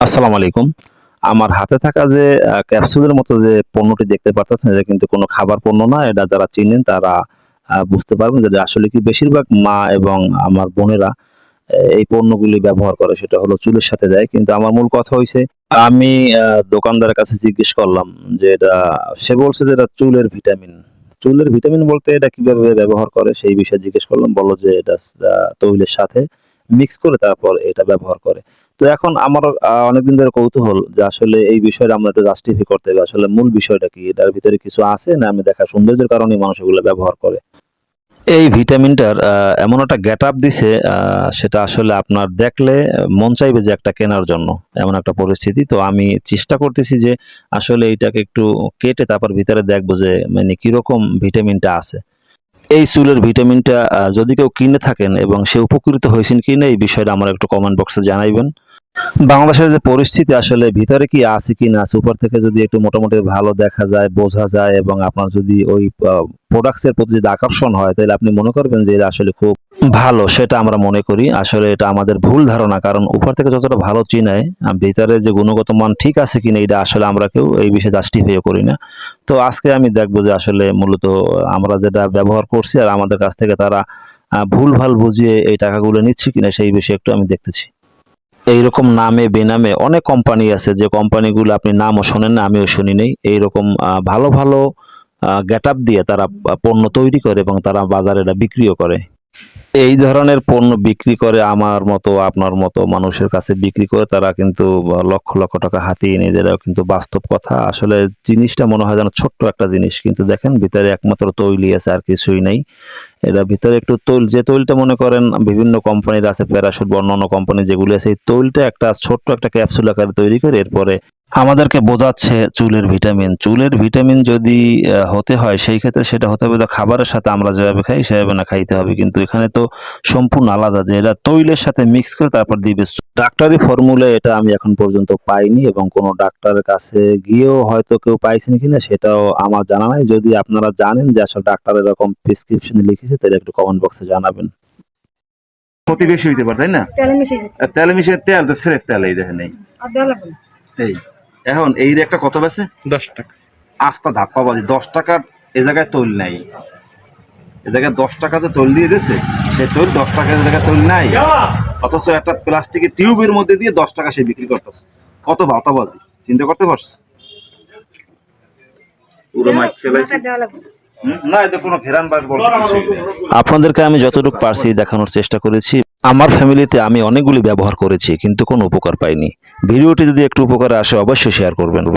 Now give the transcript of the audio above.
আসসালামু আলাইকুম। আমার হাতে থাকা যে ক্যাপসুলের মতো যে পণ্যটি দেখতে পাচ্ছেন এটা কিন্তু কোনো খাবার পণ্য না। এটা যারা চিনেন তারা বুঝতে পারবেন যে আসলে কি বেশিরভাগ মা এবং আমার বোনেরা এই পণ্যগুলি ব্যবহার করে, সেটা হলো চুলের সাথে দেয়। কিন্তু আমার মূল কথা হয়েছে আমি দোকানদারের কাছে জিজ্ঞেস করলাম যে, এটা, সে বলছে যে, এটা চুলের ভিটামিন। চুলের ভিটামিন বলতে এটা কীভাবে ব্যবহার করে, সেই বিষয়ে জিজ্ঞেস করলাম, বলল যে, এটা তৈলের সাথে। মিক্স করে তারপর এটা ব্যবহার করে। তো এখন আমার অনেকদিন ধরে কৌতূহল যে আসলে এই বিষয়টা আমরা একটু জাস্টিফাই করতে হবে। আসলে মূল বিষয়টা কি? এটার ভিতরে কিছু আছে না আমি দেখা সৌন্দর্যের কারণে মানুষ এগুলো ব্যবহার করে? এই ভিটামিনটার এমন একটা গেট আপ দিছে সেটা আসলে আপনার দেখলে মন চাইবে যে একটা কেনার জন্য, এমন একটা পরিস্থিতি। তো আমি চেষ্টা করতেছি যে আসলে এইটাকে একটু কেটে তারপর ভিতরে দেখব যে মানে কীরকম ভিটামিনটা আছে। এই চুলের ভিটামিনটা যদি কেউ কিনে থাকেন এবং সে উপকৃত হয়েছেন কিনা এই বিষয়টা আমার একটু কমেন্ট বক্সে জানাইবেন। বাংলাদেশের যে পরিস্থিতি আসলে ভিতরে কি আছে কি না আছে, উপর থেকে যদি একটু মোটামুটি ভালো দেখা যায়, বোঝা যায় এবং আপনার যদি ওই প্রোডাক্টসের প্রতি যদি আকর্ষণ হয়, তাহলে আপনি মনে করবেন যে এটা আসলে খুব ভালো, সেটা আমরা মনে করি। আসলে এটা আমাদের ভুল ধারণা, কারণ উপর থেকে যতটা ভালো চিনায় ভিতরে যে গুণগত মান ঠিক আছে কিনা, এটা আসলে আমরা কেউ এই বিষয়ে জাস্টিফাই করি না। তো আজকে আমি দেখব যে আসলে মূলত আমরা যেটা ব্যবহার করছি আর আমাদের কাছ থেকে তারা ভুলভাল বুঝিয়ে এই টাকাগুলো নিচ্ছে কিনা, সেই বিষয়ে একটু আমি দেখতেছি। এইরকম নামে, বেনামে অনেক কোম্পানি আছে, যে কোম্পানিগুলো আপনি নামও শোনেন না, আমিও শুনি নেই। এইরকম ভালো ভালো গেট আপ দিয়ে তারা পণ্য তৈরি করে এবং তারা বাজারে এটা বিক্রিও করে। এই ধরনের পণ্য বিক্রি করে আমার মতো আপনার মতো মানুষের কাছে বিক্রি করে তারা কিন্তু লক্ষ লক্ষ টাকা হাতিয়ে নিয়ে যায়, কিন্তু বাস্তব কথা। আসলে জিনিসটা মনে হয় যেন ছোট্ট একটা জিনিস। কিন্তু দেখেন ভিতরে একমাত্র তৈলি আছে আর কিছুই নেই। এটা ভিতরে একটু তৈল যে তৈলটা মনে করেন বিভিন্ন কোম্পানির আছে প্যারাশুট বা অন্যান্য কোম্পানি যেগুলি আছে এই তৈলটা একটা ছোট্ট একটা ক্যাপসুল আকারে তৈরি করে এরপরে আমাদেরকে বোঝাচ্ছে চুলের ভিটামিন। চুলের ভিটামিন যদি হতে হয় সেই ক্ষেত্রে সেটা হতে হবে খাবারের সাথে আমরা যেভাবে খাই সেভাবে না খাইতে হবে। কিন্তু এখানে তো সম্পূর্ণ আলাদা যে এটা তৈলের সাথে মিক্স করে তারপর দিবে ডাক্তারি ফর্মুলা এটা আমি এখন পর্যন্ত পাইনি এবং কোনো ডাক্তারের কাছে গিয়েও হয়তো কেউ পাইছেন কিনা সেটাও আমার জানা নাই। যদি আপনারা জানেন যে আসলে ডাক্তার এরকম প্রেসক্রিপশন লিখেছে তাহলে একটু কমেন্ট বক্সে জানাবেন। ক্ষতি বেশি হইতে পারে তাই না? তেলে আর তেল মিশিয়ে তেল তো স্রেফ তেল এই দেখেন এই। এই। এখন এই একটা কত বেছে দশ টাকা। আস্তা ধাপ্পা বাজি দশ টাকার এ জায়গায় তৈল নাই। এ জায়গায় দশ টাকা যে তৈল দিয়ে দিয়েছে সেই তৈল দশ টাকার জায়গায় তৈল নাই। অথচ একটা প্লাস্টিকের টিউবের মধ্যে দিয়ে দশ টাকা সে বিক্রি করতেছে। কত ভাতাবাজি চিন্তা করতে পারছ পুরো মাইক ফেলাইছে। টাকা না। হুম? না এতে কোনো ফেরান বাস বলতে কিছুই নেই। আপনাদেরকে আমি যতটুকু পারছি দেখানোর চেষ্টা করেছি। আমার ফ্যামিলিতে আমি অনেকগুলি ব্যবহার করেছি, কিন্তু কোনো উপকার পাইনি। ভিডিওটি যদি একটু উপকারে আসে, অবশ্যই শেয়ার করবেন।